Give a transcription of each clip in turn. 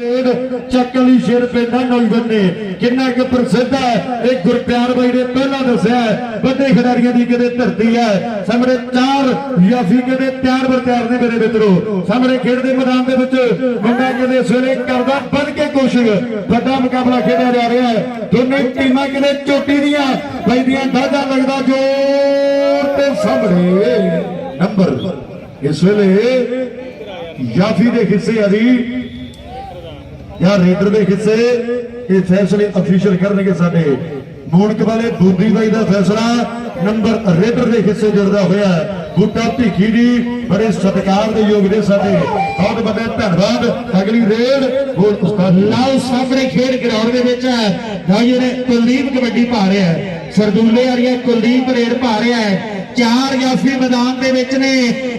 Raid ਚੱਕਲੀ ਸ਼ੇਰ ਪਿੰਡਾਂ ਨੌਜਵਾਨ ਨੇ ਕਿੰਨਾ ਕਿ ਪ੍ਰਸਿੱਧ ਹੈ, ਇਹ ਗੁਰਪਿਆਰ ਬਾਈ ਨੇ ਪਹਿਲਾਂ ਦੱਸਿਆ ਵੱਡੇ ਖਿਡਾਰੀਆਂ ਦੀ ਕਿਤੇ ਧਰਤੀ ਹੈ। ਸਾਹਮਣੇ ਚਾਰ ਯਾਫੀ ਕਿਤੇ ਤਿਆਰ ਬਰ ਤਿਆਰ ਨੇ ਮੇਰੇ ਮਿੱਤਰੋ। ਸਾਹਮਣੇ ਖੇਡ ਦੇ ਮੈਦਾਨ ਦੇ ਵਿੱਚ ਮੁੰਡਾ ਕਿਤੇ ਸਵੇਰੇ ਕਰਦਾ ਵੱਧ ਕੇ ਕੋਸ਼ਿਸ਼। ਵੱਡਾ ਮੁਕਾਬਲਾ ਖੇਡਿਆ ਜਾ ਰਿਹਾ ਹੈ। ਦੋਨੇ ਟੀਮਾਂ ਕਿਤੇ ਚੋਟੀ ਦੀਆਂ, ਬਾਈ ਦੀਆਂ ਦਾਦਾ ਲੱਗਦਾ ਜੋਰ ਤੇ ਸਾਹਮਣੇ ਨੰਬਰ। ਇਸ ਵੇਲੇ ਯਾਫੀ ਦੇ ਹਿੱਸੇ ਅਜੀ ਜਾਂ ਰੇਡਰ ਦੇ ਹਿੱਸੇ ਇਹ ਫੈਸਲੇ ਅਫੀਸ਼ੀਅਲ ਕਰਨਗੇ ਸਾਡੇ। ਮੂਣਕ ਵਾਲੇ ਬੂਦੀ ਬਾਈ ਦਾ ਫੈਸਲਾ ਨੰਬਰ ਰੇਡਰ ਦੇ ਹਿੱਸੇ ਜੁੜਦਾ ਹੋਇਆ ਬੂਟਾ ਭੀਖੀ ਜੀ ਬੜੇ ਸਤਿਕਾਰ ਦੇ ਯੋਗ ਨੇ ਸਾਡੇ। ਬਹੁਤ ਵੱਡੇ ਧੰਨਵਾਦ। ਅਗਲੀ ਰੇਡ ਹੋਰ ਉਸਤਾਦ ਲਾਓ ਸਾਹਮਣੇ ਖੇਡ ਗਰਾਊਂਡ ਦੇ ਵਿੱਚ ਹੈ। ਭਾਈ ਨੇ ਕੁਲਦੀਪ ਕਬੱਡੀ ਪਾ ਰਿਹਾ ਹੈ। ਸਰਦੂਲੇ ਵਾਲੀਆ ਕੁਲਦੀਪ ਰੇਡ ਪਾ ਰਿਹਾ ਹੈ। ਚਾਰ ਜਾਫੀ ਮੈਦਾਨ ਦੇ ਵਿੱਚ ਨੇ।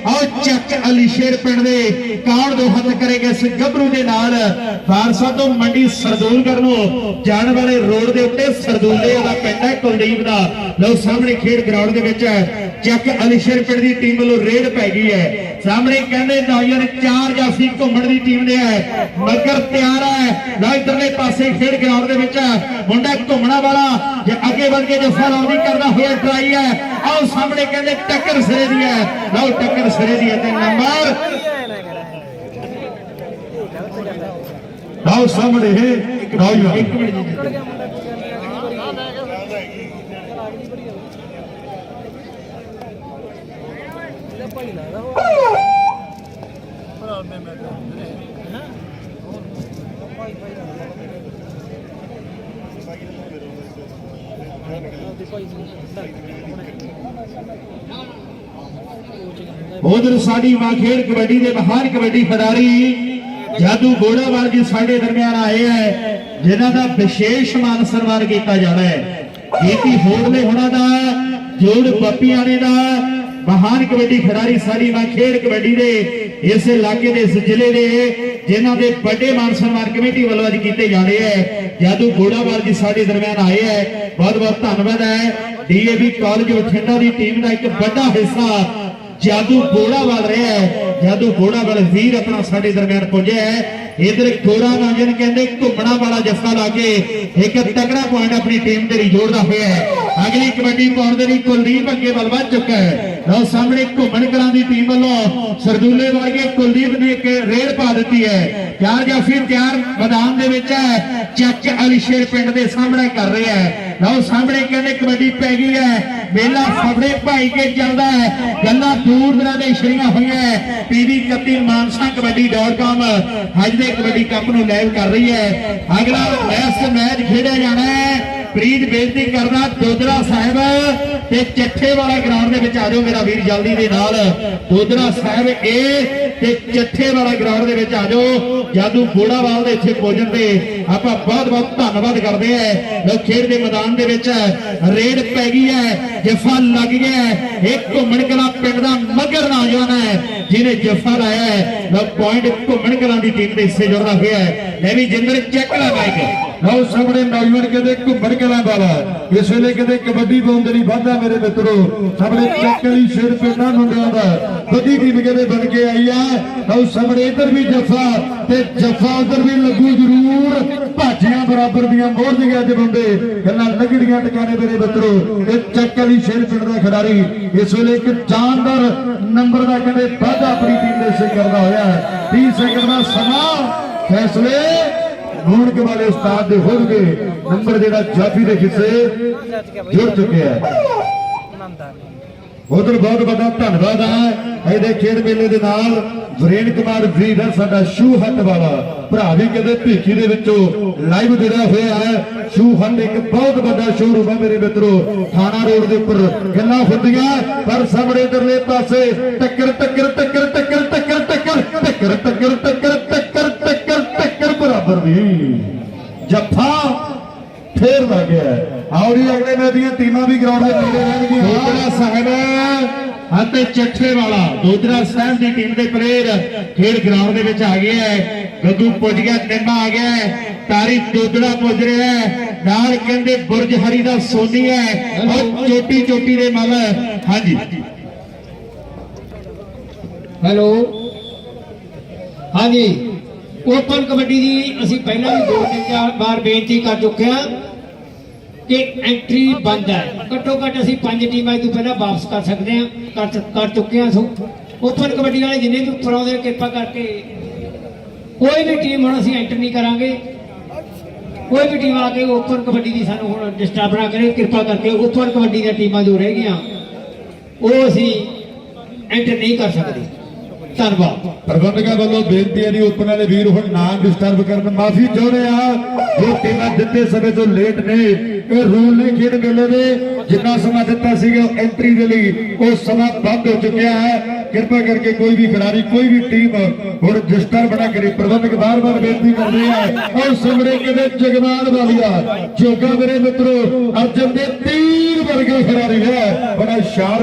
ਆਓ ਚੱਕ ਅਲੀ ਸ਼ੇਰ ਪਿੰਡ ਦੇ ਕਾਣ ਦੋ ਹੱਥ ਕਰੇਗੇ ਇਸ ਗੱਭਰੂ ਦੇ ਨਾਲ। ਫਾਰਸਾ ਤੋਂ ਮੰਡੀ ਸਰਦੂਲਗੜ ਨੂੰ ਜਾਣ ਵਾਲੇ ਰੋਡ ਦੇ ਉੱਤੇ ਸਰਦੂਲੇ ਦਾ ਪਿੰਡ ਹੈ ਕੁਲਦੀਪ ਦਾ। ਲਓ ਸਾਹਮਣੇ ਖੇਡ ਗਰਾਊਂਡ ਦੇ ਵਿੱਚ ਚੱਕ ਅਲੀ ਸ਼ੇਰ ਪਿੰਡ ਦੀ ਟੀਮ ਵੱਲੋਂ ਰੇਡ ਪੈ ਗਈ ਹੈ। ਸਾਹਮਣੇ ਕਹਿੰਦੇ ਨੌਜਵਾਨ ਚਾਰ ਜਾਫੀ ਘੁੰਮਣ ਦੀ ਟੀਮ ਦੇ ਹੈ। ਮਗਰ ਤਿਆਰ ਹੈ। ਨਾ ਇਧਰਲੇ ਪਾਸੇ ਖੇਡ ਗਰਾਊਂਡ ਦੇ ਵਿੱਚ ਮੁੰਡਾ ਘੁੰਮਣਾ ਵਾਲਾ ਜੇ ਅੱਗੇ ਵੱਧ ਕੇ ਜੱਫਾ ਲਾਉਂਦੀ ਕਰਦਾ ਹੋਇਆ ਟਰਾਈ ਹੈ। ਆਓ ਸਾਹਮਣੇ ਕਹਿੰਦੇ ਟੱਕਰ ਸਿਰੇ ਦੀ ਹੈ। ਲਓ ਟੱਕਰ ਸਿਰੇ ਦੀ ਹੈ ਤੇ ਨੰਬਰ। ਆਓ ਸਾਹਮਣੇ ਇਹ ਨੌਜਵਾਨ। ਇੱਕ ਮਿੰਟ ਜੀ। ਉਧਰ ਸਾਡੀ ਮਾਂ ਖੇਡ ਕਬੱਡੀ ਦੇ ਬਾਹਰ ਕਬੱਡੀ ਖਿਡਾਰੀ ਜਾਦੂ ਗੋੜਾਵਾਲ ਜੀ ਸਾਡੇ ਦਰਮਿਆਨ ਆਏ ਹੈ, ਜਿਨ੍ਹਾਂ ਦਾ ਵਿਸ਼ੇਸ਼ ਮਾਨ ਸਨਮਾਨ ਕੀਤਾ ਜਾਣਾ ਹੈ। ਜੀਤੀ ਹੋੜਲੇ ਹੋਣਾ ਦਾ, ਜੋੜ ਬੱਪੀਆਣੇ ਦਾ ਮਹਾਨ ਕਬੱਡੀ ਖਿਡਾਰੀ ਸਾਡੀ ਖੇਡ ਕਬੱਡੀ ਦੇ ਇਸ ਇਲਾਕੇ ਦੇ ਇਸ ਜ਼ਿਲ੍ਹੇ ਦੇ ਜਿਨ੍ਹਾਂ ਦੇ ਵੱਡੇ ਮਾਨ ਸਨਮਾਨ ਕਮੇਟੀ ਵੱਲੋਂ ਅੱਜ ਕੀਤੇ ਜਾ ਰਹੇ ਹੈ। ਜਾਦੂ ਗੋੜਾਵਾਲ ਜੀ ਸਾਡੇ ਦਰਮਿਆਨ ਆਏ ਹੈ। ਬਹੁਤ ਬਹੁਤ ਧੰਨਵਾਦ ਹੈ। ਡੀਏਵੀ ਕਾਲਜ ਬਠਿੰਡਾ ਦੀ ਟੀਮ ਦਾ ਇੱਕ ਵੱਡਾ ਹਿੱਸਾ ਜਾਦੂ ਗੋੜਾਵਾਲ ਰਿਹਾ ਹੈ। ਜਾਦੂ ਗੋੜਾਵਾਲ ਵੀਰ ਆਪਣਾ ਸਾਡੇ ਦਰਮਿਆਨ ਪੁੱਜਿਆ ਹੈ। ਇਧਰ ਗੋਰਾ ਨਾਜਨ ਕਹਿੰਦੇ ਘੁੰਮਣਾ ਵਾਲਾ ਜੱਫਾ ਲਾ ਕੇ ਇੱਕ ਤਕੜਾ ਪੁਆਇੰਟ ਆਪਣੀ ਟੀਮ ਦੇ ਲਈ ਜੋੜਦਾ ਹੋਇਆ ਹੈ। ਅਗਲੀ ਕਬੱਡੀ ਪਾਉਣ ਦੇ ਲਈ ਕੁਲਦੀਪ ਅੱਗੇ ਵੱਲ ਵੱਧ ਚੁੱਕਾ ਹੈ। ਲਓ, ਸਾਹਮਣੇ ਘੁੰਮਣ ਕਲਾਂ ਦੀ ਟੀਮ ਵੱਲੋਂ ਸਰਦੂਲੇ ਵਰਗੇ ਕੁਲਦੀਪ ਨੇ ਇੱਕ ਰੇਡ ਪਾ ਦਿੱਤੀ ਹੈ। ਚਾਰ ਜਾਫੀ ਤਿਆਰ ਮੈਦਾਨ ਦੇ ਵਿੱਚ ਹੈ। ਚੱਕ ਅਲੀ ਪਿੰਡ ਦੇ ਸਾਹਮਣੇ ਕਰ ਰਿਹਾ ਹੈ। ਲਓ, ਸਾਹਮਣੇ ਕਹਿੰਦੇ ਕਬੱਡੀ ਪੈ ਗਈ ਹੈ। ਮੇਲਾ ਫਬੜੇ ਭਾਈ ਕੇ ਚੱਲਦਾ ਹੈ। ਗੱਲਾਂ ਦੂਰ ਦਰਾਂ ਦੇ ਛੜੀਆਂ ਹੋਈਆਂ ਹੈ। ਪੀਵੀ 31 ਮਾਨਸਾ ਕਬੱਡੀ.com ਅੱਜ ਦੇ ਕਬੱਡੀ ਕੱਪ ਨੂੰ ਲਾਈਵ ਕਰ ਰਹੀ ਹੈ। ਅਗਲਾ ਮੈਚ ਮੈਚ ਖੇਡਿਆ ਜਾਣਾ ਹੈ। ਪ੍ਰੀਤ ਬੇਨਤੀ ਕਰਦਾ ਦੋਦਰਾ ਸਾਹਿਬ, ਤੇ ਚੱਠੇ ਵਾਲਾ ਗਰਾਊਂਡ ਦੇ ਵਿੱਚ ਆ ਜਾਓ ਮੇਰਾ ਵੀਰ ਜਲਦੀ ਦੇ ਨਾਲ। ਦੋਦਰਾ ਸਾਹਿਬ ਇਹ ਤੇ ਚੱਠੇ ਵਾਲਾ ਗਰਾਊਂਡ ਦੇ ਵਿੱਚ ਆ ਜਾਓ। ਜਾਦੂ ਗੋੜਾਵਾਲ ਦੇ ਇੱਥੇ ਪਹੁੰਚਣ ਤੇ ਆਪਾਂ ਬਹੁਤ ਬਹੁਤ ਧੰਨਵਾਦ ਕਰਦੇ ਆ। ਲੋ ਖੇਡ ਦੇ ਮੈਦਾਨ ਦੇ ਵਿੱਚ ਰੇਡ ਪੈ ਗਈ ਹੈ, ਜਫਾ ਲੱਗ ਗਿਆ ਇਹ ਘੁੰਮਣ ਕਲਾ ਪਿੰਡ ਦਾ ਮਗਰ ਨੌਜਵਾਨ ਹੈ, ਜਿਹਨੇ ਜਫਾ ਲਾਇਆ ਹੈ। ਲੋ ਪੁਆਇੰਟ ਘੁੰਮਣ ਕਲਾ ਦੀ ਟੀਮ ਦੇ ਹਿੱਸੇ ਜੁੜਦਾ ਹੋਇਆ ਹੈ। ਲੈ ਵੀ ਜਿੰਦਰ ਚੈੱਕ ਲਾ ਬਾਈਕ ਲਓ ਸਾਹਮਣੇ ਨੌਜਵਾਨ ਕਿਤੇ ਘੁੰਮਣ ਕਲਾਂ ਵਾਲਾ ਇਸ ਵੇਲੇ ਕਿਤੇ ਕਬੱਡੀ ਪਾਉਣ ਦੇ ਲਈ ਵਾਧਾ ਮੇਰੇ ਮਿੱਤਰੋ। ਸਾਹਮਣੇ ਚੱਕਲੀ ਸ਼ੇਰ ਪਿੰਡਾਂ ਮੁੰਡਿਆਂ ਦਾ। ਵੱਡੀ ਟੀਮ ਕਿਤੇ ਬਣ ਕੇ ਆਈ ਆ। ਲਓ ਸਾਹਮਣੇ ਇੱਧਰ ਵੀ ਜੱਫਾ ਤੇ ਜੱਫਾ ਉੱਧਰ ਵੀ ਲੱਗੂ ਜ਼ਰੂਰ। ਭਾਜੀਆਂ ਬਰਾਬਰ ਦੀਆਂ ਮੋਹਰ ਅੱਜ ਬੰਦੇ ਗੱਲਾਂ ਲੱਗੜੀਆਂ ਟਿਕਾਣੇ ਮੇਰੇ ਮਿੱਤਰੋ। ਇਹ ਚੱਕਲੀ ਸ਼ੇਰ ਪਿੰਡ ਦਾ ਖਿਡਾਰੀ। ਇਸ ਵੇਲੇ ਇੱਕ ਜਾਨਦਾਰ ਨੰਬਰ ਦਾ ਕਹਿੰਦੇ ਵਾਧਾ ਆਪਣੀ ਟੀਮ ਦੇ ਸੇ ਕਰਦਾ ਹੋਇਆ ਹੈ। 30 ਸੈਕਿੰਡ ਦਾ ਸਮਾਂ। ਫੈਸਲੇ ਮੂਣਕ ਵਾਲੇ ਉਸਤਾਦ ਦੇ ਹੋਣਗੇ। ਨੰਬਰ ਜਿਹੜਾ ਜਾਫੀ ਦੇ ਹਿੱਸੇ ਜੁੜ ਚੁੱਕਿਆ ਹੈ। ਉਧਰ ਬਹੁਤ ਵੱਡਾ ਧੰਨਵਾਦ ਹੈ ਇਹਦੇ ਖੇਡ ਮੇਲੇ ਦੇ ਨਾਲ ਵਰੇਨ ਕੁਮਾਰ ਵੀਰ ਸਾਡਾ ਸ਼ੂ ਹੱਟ ਵਾਲਾ ਭਰਾ ਵੀ ਕਦੇ ਭੀਖੀ ਦੇ ਵਿੱਚੋਂ ਲਾਈਵ ਜੁੜਿਆ ਹੋਇਆ ਹੈ। ਸ਼ੂ ਹੱਟ ਇੱਕ ਬਹੁਤ ਵੱਡਾ ਸ਼ੋਰੂਮ ਹੈ ਮੇਰੇ ਮਿੱਤਰੋ। ਥਾਣਾ ਰੋਡ ਦੇ ਉੱਪਰ ਗੱਲਾਂ ਹੁੰਦੀਆਂ, ਪਰ ਸਾਹਮਣੇ ਇਧਰਲੇ ਪਾਸੇ ਟੱਕਰ ਟੱਕਰ ਟੱਕਰ ਟੱਕਰ ਟੱਕਰ ਜੱਫਾ ਫੇਰ ਲੱਗ ਗਿਆ ਆਉਰੀ ਅਗਲੇ ਮੈਚ ਦੀਆਂ ਟੀਮਾਂ ਵੀ ਗਰਾਊਂਡ ਦੇ ਨੇੜੇ ਰਹਿਣਗੀਆਂ ਦੋਦਰਾ ਸਾਹਿਬ ਅਤੇ ਚੱਠੇ ਵਾਲਾ ਦੋਦਰਾ ਸਾਹਿਬ ਦੀ ਟੀਮ ਦੇ ਪਲੇਅਰ ਖੇਡ ਗਰਾਊਂਡ ਦੇ ਵਿੱਚ ਆ ਗਏ ਹੈ। ਗੱਗੂ ਪੁੱਜ ਗਿਆ ਨਿੰਮਾ ਆ ਗਿਆ ਤਾਰੀ ਦੋਦਰਾ ਪੁੱਜ ਰਿਹਾ ਹੈ। ਨਾਲ ਕਹਿੰਦੇ ਬੁਰਜ ਹਰੀ ਦਾ ਸੋਨੀ ਹੈ। ਔਰ ਚੋਟੀ ਚੋਟੀ ਦੇ ਮਲ ਹਾਂਜੀ। ਹੈਲੋ। ਹਾਂਜੀ। ਓਪਨ ਕਬੱਡੀ ਦੀ ਅਸੀਂ ਪਹਿਲਾਂ ਵੀ ਦੋ ਤਿੰਨ ਚਾਰ ਵਾਰ ਬੇਨਤੀ ਕਰ ਚੁੱਕੇ ਹਾਂ ਕਿ ਐਂਟਰੀ ਬੰਦ ਹੈ। ਘੱਟੋ ਘੱਟ ਅਸੀਂ ਪੰਜ ਟੀਮਾਂ ਇਹ ਤੋਂ ਪਹਿਲਾਂ ਵਾਪਸ ਕਰ ਸਕਦੇ ਹਾਂ, ਕਰ ਕਰ ਚੁੱਕੇ ਹਾਂ ਸੋ ਓਪਨ ਕਬੱਡੀ ਵਾਲੇ ਜਿੰਨੇ ਵੀ ਉੱਪਰ ਆਉਂਦੇ ਕਿਰਪਾ ਕਰਕੇ ਕੋਈ ਵੀ ਟੀਮ ਹੁਣ ਅਸੀਂ ਐਂਟਰ ਨਹੀਂ ਕਰਾਂਗੇ। ਕੋਈ ਵੀ ਟੀਮ ਆ ਕੇ ਓਪਨ ਕਬੱਡੀ ਦੀ ਸਾਨੂੰ ਹੁਣ ਡਿਸਟਰਬ ਨਾ ਕਰੇ, ਕਿਰਪਾ ਕਰਕੇ ਓਪਨ ਕਬੱਡੀ ਦੀਆਂ ਟੀਮਾਂ ਜੋ ਰਹਿ ਗਈਆਂ, ਉਹ ਅਸੀਂ ਐਂਟਰ ਨਹੀਂ ਕਰ ਸਕਦੇ। ਧੰਨਵਾਦ ਪ੍ਰਬੰਧਕਾਂ ਵੱਲੋਂ ਬੇਨਤੀ ਹੈ ਜੀ ਓਪਨ ਵਾਲੇ ਵੀਰ ਹੁਣ ਨਾ ਡਿਸਟਰਬ ਕਰਨ। ਮਾਫੀ ਚਾਹੁੰਦੇ ਆ, ਜੋ ਟੀਮਾਂ ਦਿੱਤੇ ਸਮੇਂ ਤੋਂ ਲੇਟ ਨੇ, ਇਹ ਰੂਲ ਨੇ ਖੇਡ ਮੇਲੇ ਦੇ। ਜਿੰਨਾ ਸਮਾਂ ਦਿੱਤਾ ਸੀਗਾ ਐਂਟਰੀ ਦੇ ਲਈ, ਉਹ ਸਮਾਂ ਬੰਦ ਹੋ ਚੁੱਕਿਆ ਹੈ। ਕਿਰਪਾ ਕਰਕੇ ਕੋਈ ਵੀ ਖਿਡਾਰੀ, ਕੋਈ ਵੀ ਟੀਮ ਹੁਣ ਡਿਸਟਰਬ ਨਾ ਕਰੇ। ਪ੍ਰਬੰਧਕ ਬਾਰ-ਬਾਰ ਬੇਨਤੀ ਕਰਦੇ ਆ ਔਰ ਸਿਮਰੇ ਕਿਤੇ ਜਗਮਾਨ ਵਾਲੀਆ, ਜੋਗਾ ਮੇਰੇ ਮਿੱਤਰੋ, ਅਰਜਨ ਦੇ ਤੀਰ ਵਰਗੇ ਖਿਡਾਰੀ ਹੈ। ਬੜਾ ਸ਼ਾਰ